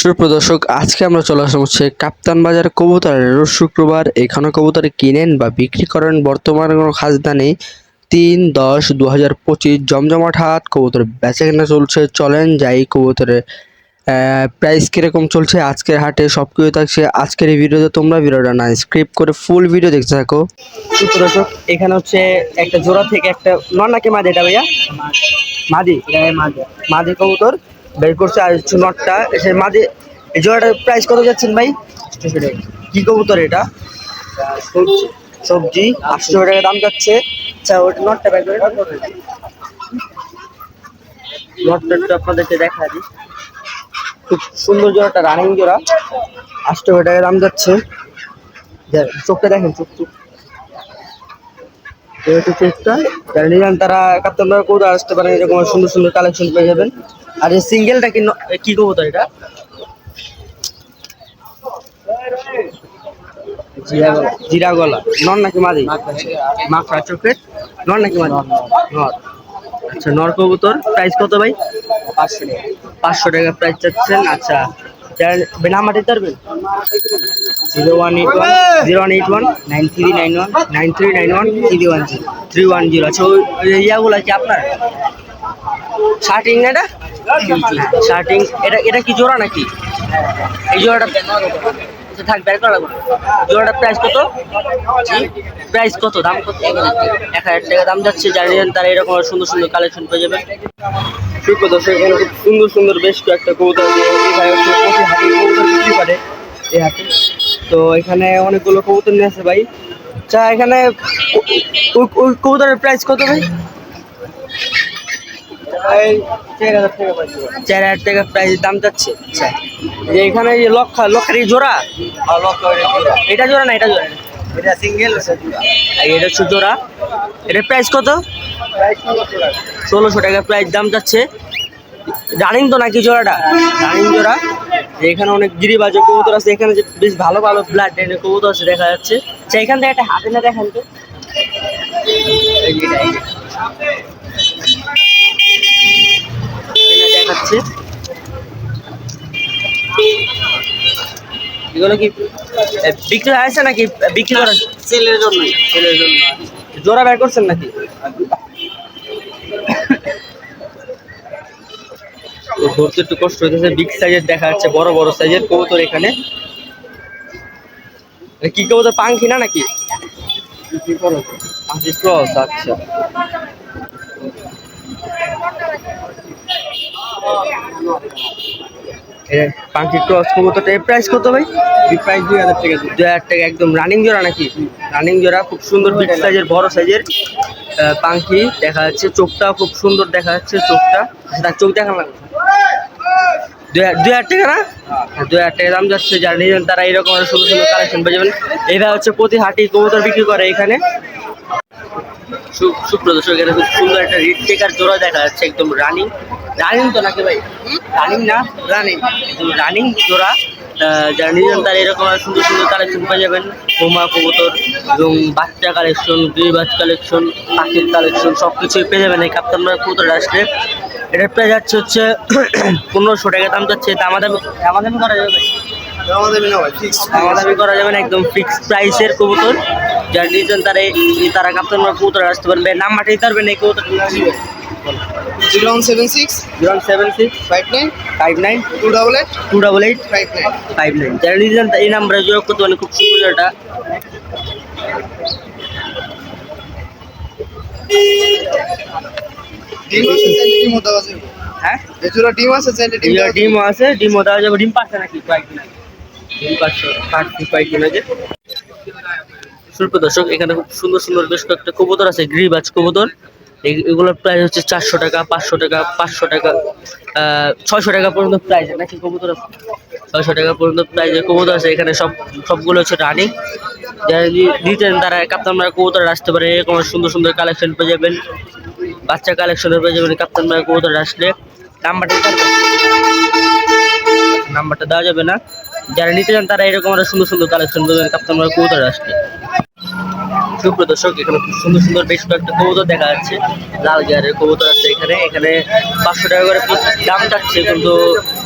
সুপ্রদর্শক আজকে আমরা চলে আসলাম হচ্ছে কাপ্তান বাজার কবুতরের। রোজ শুক্রবার এখানে কবুতর কিনেন বা বিক্রি করেন বর্তমানে কোনো খাজনা নেই। তিন দশ দু হাজার পঁচিশ জমজমাট হাট কবুতর বেচা কেনা চলছে চলেন যাই কবুতরের প্রাইস কীরকম চলছে আজকের হাটে সব কিছু থাকছে আজকের এই ভিডিওতে তোমরা ভিডিওটা না স্ক্রিপ্ট করে ফুল ভিডিও দেখতে থাকো। সুপ্রদর্শক এখানে হচ্ছে একটা জোড়া থেকে একটা নর নাকি মাদি এটা ভাইয়া? মাঝি মাদি কবুতর। বের করছে আর হচ্ছে নটটা। সে মাদি এই জোড়াটার প্রাইস কত যাচ্ছেন ভাই? কি কবুতর এটা? সবজি। আটশো টাকা দাম যাচ্ছে। আচ্ছা নটটা করে আপনাদেরকে খুব সুন্দর জোড়াটা রানিং জোড়া। আটশো দাম যাচ্ছে। চোখটা দেখেন, চোখ তারা কাপ্তানরা কোথাও আসতে পারেন এরকম সুন্দর সুন্দর কালেকশন পেয়ে যাবেন। আর এই সিঙ্গেলটা কি কি কবুতর এটা? জিরা গলা নর নাকি মাদি? মাখা চোখের নর নাকি মাদি? নর আচ্ছা নর কবুতর। প্রাইস কত ভাই? পাঁচশো টাকা। পাঁচশো টাকা প্রাইস চাচ্ছেন। আচ্ছা দিতে পারবেন? Zero one eight one. Zero one eight one. Nine three nine one. Nine three nine one. Three one zero. Three one zero. আচ্ছা ওই ইয়াগুলো কি আপনার? শার্টিং এটা শার্টিং এটা এটা কি জোড়া নাকি? এই জোড়াটা থাক লাগবে জোড়াটার প্রাইস কত? প্রাইস কত? দাম কত? এক হাজার টাকা দাম যাচ্ছে তারা এরকম সুন্দর সুন্দর কালেকশন পেয়ে যাবে। সুপ্র দর্শক এখানে খুব সুন্দর সুন্দর বেশ কয়েকটা কবুতর কবুতর বিক্রি করে এই তো এখানে অনেকগুলো কবুতর নিয়ে আছে ভাই। আচ্ছা এখানে কবুতরের প্রাইস কত ভাই? চার হাজার টাকা প্রাইস দাম যাচ্ছে? আচ্ছা। এখানে লক্ষ লক্ষের এই জোড়া। এটা জোড়া না এটা জোড়া? এটা সিঙ্গেল এটা হচ্ছে জোড়া। এটার প্রাইস কত? ষোলোশো টাকা। প্রাইস দাম যাচ্ছে। রানিং তো নাকি জোড়াটা? রানিং জোড়া। এখানে অনেক গিরিবাজে কবুতর আছে এখানে যে বেশ ভালো ভালো ব্লাড লাইনের কবুতর আছে দেখা যাচ্ছে। আচ্ছা এখান থেকে একটা হাতে না দেখান তো। দেখাচ্ছে এগুলো কি বিক্রি হয়েছে নাকি? বিক্রি সেলের জন্য সেলের জন্য। জোড়া বের করছেন নাকি? ধরতে একটু কষ্ট হইতেছে বিগ সাইজের দেখা যাচ্ছে বড় বড় সাইজের কবুতর এখানে। কি কবুতর পাঙ্খি না নাকি? ক্রস আচ্ছা। পাঙ্কি ক্রস কবুতরটা এর প্রাইস কত ভাই? প্রাইস দুই হাজার টাকা। দুই হাজার টাকা একদম রানিং জোড়া নাকি? রানিং জোড়া খুব সুন্দর বিগ সাইজের বড় সাইজের পাঙ্কি দেখা যাচ্ছে চোখটা খুব সুন্দর দেখা যাচ্ছে চোখটা। আচ্ছা, তার চোখ দেখা লাগবে। দুই হাজার- টাকা না? হ্যাঁ, দুই হাজার টাকা দাম যাচ্ছে যারা তারা এইরকম সুন্দর সুন্দর কালেকশন পেয়ে যাবেন। এটা হচ্ছে প্রতি হাটি কবুতর বিক্রি করে এখানে। সুপ্রদর্শক এখানে খুব সুন্দর একটা রিট টেকার জোড়া দেখা যাচ্ছে একদম রানিং রানিং তো নাকি ভাই? রানিং না রানিং রানিং জোড়া। যারা নিবেন তারা এরকম সুন্দর সুন্দর কালেকশন পেয়ে যাবেন। বোমা কবুতর এবং বাচ্চা কালেকশন গিরিবাজ কালেকশন পাখির কালেকশন সব কিছুই পেয়ে যাবেন এই কাপ্তান কবুতর আসলে এটার প্রাইস যাচ্ছে হচ্ছে পনেরোশো টাকা দাম যাচ্ছে। দামাদামি দামাদামি করা যাবে? দামাদামি করা যাবে না একদম ফিক্স প্রাইসের কবুতর যারা নিতেন তারা এই- তারা কাপ্তান কবুতর আসতে পারবে নাম্বারটা দিতে পারবেন এই কবুতর zero one seven six zero seven six five nine five nine two double eight two double eight five nine five nine যারা নিতেন এই নাম্বারে যোগাযোগ করতে পারেন খুব সুন্দর এটা ডিম আছে চাইলে ডিমও দেওয়া যাবে হ্যাঁ এছাড়া ডিম আছে চাইলে ডিম ডিম দেওয়া যাবে। ডিমও আছে ডিমও দেওয়া যাবে ডিম পাচ্ছে নাকি কয়েকদিন আগে ডিম পাচ্ছে পাচ্ছি কয়েকদিন আগে শিল্প দর্শক, এখানে খুব সুন্দর সুন্দর বেশ কয়েকটা কবুতর আছে, গ্রিবাজ কবুতর। এগুলোর প্রাইস হচ্ছে চারশো টাকা, পাঁচশো টাকা পাঁচশো টাকা ছয়শো টাকা পর্যন্ত প্রাইস নাকি কবুতর ছয়শো টাকা পর্যন্ত প্রাইজের কবুতর আছে, এখানে সব, সবগুলো হচ্ছে রানিং যারা নি- নিতেন তারা কাপ্তানমারা কবুতর আসতে পারে, এরকম সুন্দর সুন্দর কালেকশন পেয়ে যাবেন। বাচ্চা কালেকশনের পেয়ে যাবেন কাপ্তানমারা কবুতর আসলে। নাম্বারটা নাম্বারটা দেওয়া যাবে না। যারা নিতে চান, তারা এরকম আরও সুন্দর সুন্দর কালেকশন পাবেন কাপ্তানমারা কবুতর আসলে। সুপ্রদর্শক এখানে খুব সুন্দর সুন্দর বেশ কয়েকটা কবুতর দেখা যাচ্ছে। লাল গিয়ারের কবুতর আছে এখানে। এখানে পাঁচশো টাকা করে দাম চাচ্ছে, কিন্তু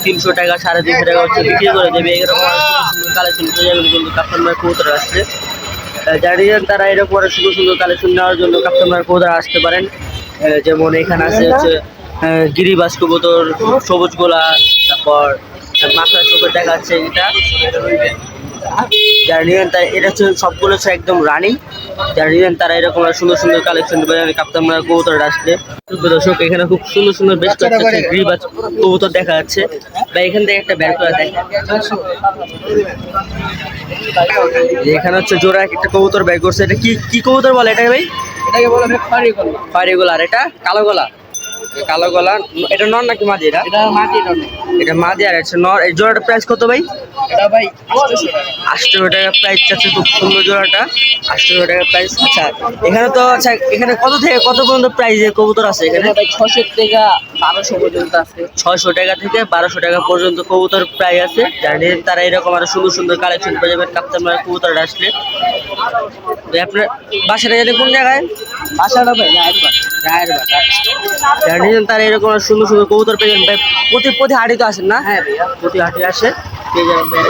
তিনশো টাকা, সাড়ে তিনশো টাকা হচ্ছে বিক্রি করে দেবে। এরকম কালেকশন পেয়ে কিন্তু ভাইয়ের কবুতর আসছে। যারা তারা এরকম আরও সুন্দর সুন্দর কালেকশন নেওয়ার জন্য ভাইয়ের কবুতর আসতে পারেন। যেমন এখানে আছে হচ্ছে গিরিবাস কবুতর, সবুজ গোলা, তারপর মাথা চোখে দেখা যাচ্ছে এটা। যারা নিবেন তারা এটা হচ্ছে সবগুলো হচ্ছে একদম রানিং। যারা নিবেন তারা এরকম সুন্দর সুন্দর কালেকশন দেবেন কাপ্তান ভাইয়ের কবুতর আসলে। দর্শক এখানে খুব সুন্দর সুন্দর বেশ কয়েকটা গিরিবাস কবুতর দেখা যাচ্ছে। বা এখান থেকে একটা বের করে দেখা এখানে হচ্ছে জোড়া একটা কবুতর বের করছে। এটা কি কি কবুতর বলে এটা ভাই? এটাকে বলা ফারি কল ফায়ারি গোলা আর এটা কালো গলা? কালো গলা এটা নর নাকি মাঝি এটা? এটা মাটি নয় এটা আর এটা নর। এই জোড়াটার প্রাইস কত ভাই? এটা ভাই 800 টাকা। আটশো টাকা প্রাইস আছে খুব সুন্দর জোড়াটা। আটশো টাকা প্রাইস আচ্ছা এখানে তো আচ্ছা এখানে কত থেকে কত পর্যন্ত প্রাইসের কবুতর আছে এখানে? 600 থেকে 1200 পর্যন্ত আছে। ছয়শো টাকা থেকে বারোশো টাকা পর্যন্ত কবুতর প্রাইস আছে। জানি তারা এরকম আরও সুন্দর সুন্দর কালেকশন পেয়ে যাবেন কাপ্তান কবুতর আসলে। আপনার বাসাটা জানি কোন জায়গায়? বাসাটা ভাই রায়ের বাস রায়ের বাটা তারা এরকম সুন্দর সুন্দর কবুতর পেয়ে যাবেন। ভাই প্রতি প্রতি হাটে তো আসেন না? হ্যাঁ ভাইয়া প্রতি হাটে আসে পেয়ে যাবেন ভাই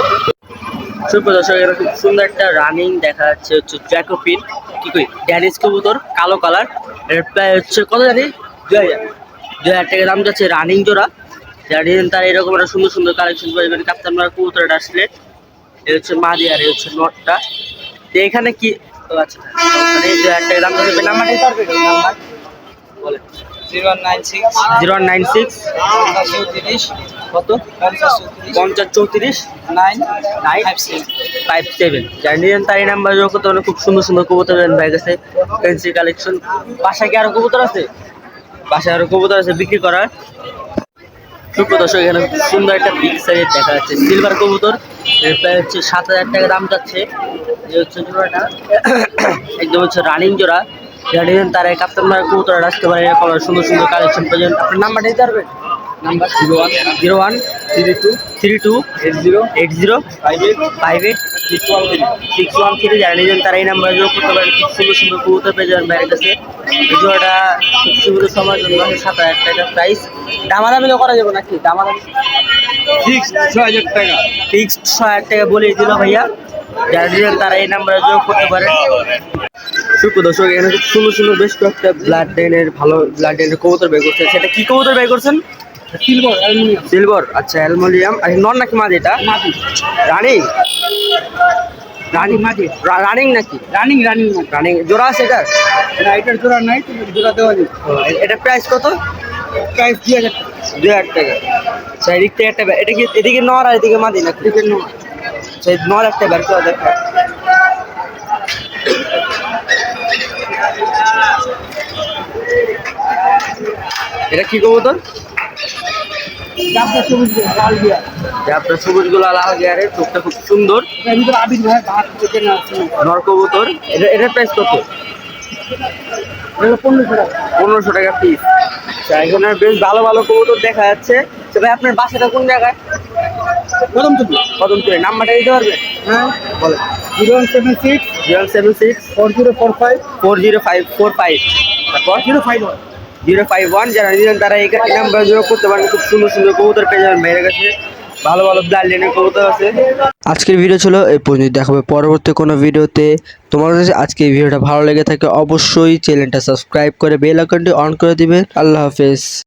সুপ্রিয় দর্শক খুব সুন্দর একটা রানিং দেখা যাচ্ছে হচ্ছে জ্যাকোপিন কি কই? ড্যানিস কবুতর কালো কালারের প্রায় হচ্ছে কত জানি? দু হাজার। দু হাজার টাকা দাম যাচ্ছে রানিং জোড়া। নিলেন তার এরকম একটা সুন্দর সুন্দর কালেকশন পাওয়া যাবে কাপ্তান মারা কবুতরটা আসলে। এ হচ্ছে মাদি আর এ হচ্ছে নটটা। তো এখানে কি আচ্ছা। হাজার টাকা দাম যাচ্ছে নাম্বার দিতে পারবে? নাম্বার? বলে 0196 জিরো নাইন সিক্স। 530 কত? পঞ্চাশ চৌত্রিশ। 9 নাইন? 57 five seven. যারা নিলেন তার এই নাম্বার যোগ করতে খুব সুন্দর সুন্দর কবুতর ভাই কাছে। Fancy collection. বাসায় কি আরও কবুতর আছে? বাসায় আরও কবুতর আছে বিক্রি করার। সুপ্রদর্শক এখানে সুন্দর একটা দেখা যাচ্ছে। সিলভার কবুতর। এর প্রায় হচ্ছে সাত হাজার টাকা দাম যাচ্ছে। এই হচ্ছে জোড়াটা। একদম হচ্ছে রানিং জোড়া। নিলেন তারা এক আপনার কবুতরা আসতে পারে এরকম সুন্দর সুন্দর কালেকশন পাবেন আপনার নাম্বার দিতে পারবেন? Number zero one zero one three two three two eight zero eight zero five eight five eight six one three যারা নিয়েছেন তারা এই নাম্বারে যোগ করতে পারেন খুব সুন্দর সুন্দর কবুতর পেয়ে যাবেন বাইরের কাছে জোড়াটা খুব সুন্দর সময়ের জন্য সাত হাজার টাকা প্রাইস দামাদামি তো করা যাবে নাকি দামাদামি ফিক্স 6000 টাকা ফিক্সড ছ হাজার টাকা বলে দিল ভাইয়া যারা নিয়েছেন তারা এই নাম্বারে যোগ করতে পারেন সুপ্র দর্শক এখানে খুব সুন্দর সুন্দর বেশ কয়েকটা ব্লাড ডেনের ভালো ব্লাড ডেনের কবুতর বের করছে। সেটা কি কবুতর বের করছেন? সিলভার অ্যালুমিনিয়াম সিলভার আচ্ছা অ্যালুমিনিয়াম আর নন নাকি মাঝি এটা? মাটি রানিং রানিং মাটি রানিং নাকি? রানিং রানিং রানিং জোড়া আছে এটা না এটার জোড়া নাই তুমি জোড়া দেওয়া যাবে এটা প্রাইস কত? প্রাইস 2000 টাকা। দুই হাজার টাকা। আচ্ছা এদিক থেকে একটা এটা কি এদিকে নর আর এদিকে মাদি নাকি? এটার নাম সেই নর একটা বের করে দেখো। এটা কি কবুতর? আপনার সবুজগুলো লাল গিয়ারের চোখটা খুব সুন্দর। এর ভিতরে আবির ভাই ভাত থেকে না আছে নর কবুতর এটা এটার প্রাইস কত? এটা 1500 টাকা। পনেরোশো টাকা পিস আচ্ছা এখানে বেশ ভালো ভালো কবুতর দেখা যাচ্ছে। তো ভাই আপনার বাসাটা কোন জায়গায়? প্রথম তো কদম তুলে নাম্বারটা দিতে পারবেন? হ্যাঁ। বলেন। 0176 zero seven six 4045 four zero five four five. তারপর? 051 জিরো ফাইভ ওয়ান, যারা নিলেন তারা এই নাম্বার যোগ করতে পারেন। খুব সুন্দর সুন্দর কবুতর পেয়ে যাবেন মেয়ের কাছে। ভালো ভালো লাইনের কবুতর আছে। আজকের ভিডিও ছিল এই পর্যন্ত দেখাবে পরবর্তী কোনো ভিডিওতে। তোমার কাছে আজকে এই ভিডিওটা ভালো লেগে থাকে অবশ্যই চ্যানেলটা সাবস্ক্রাইব করে বেল আইকনটি অন করে দিবে আল্লাহ হাফেজ।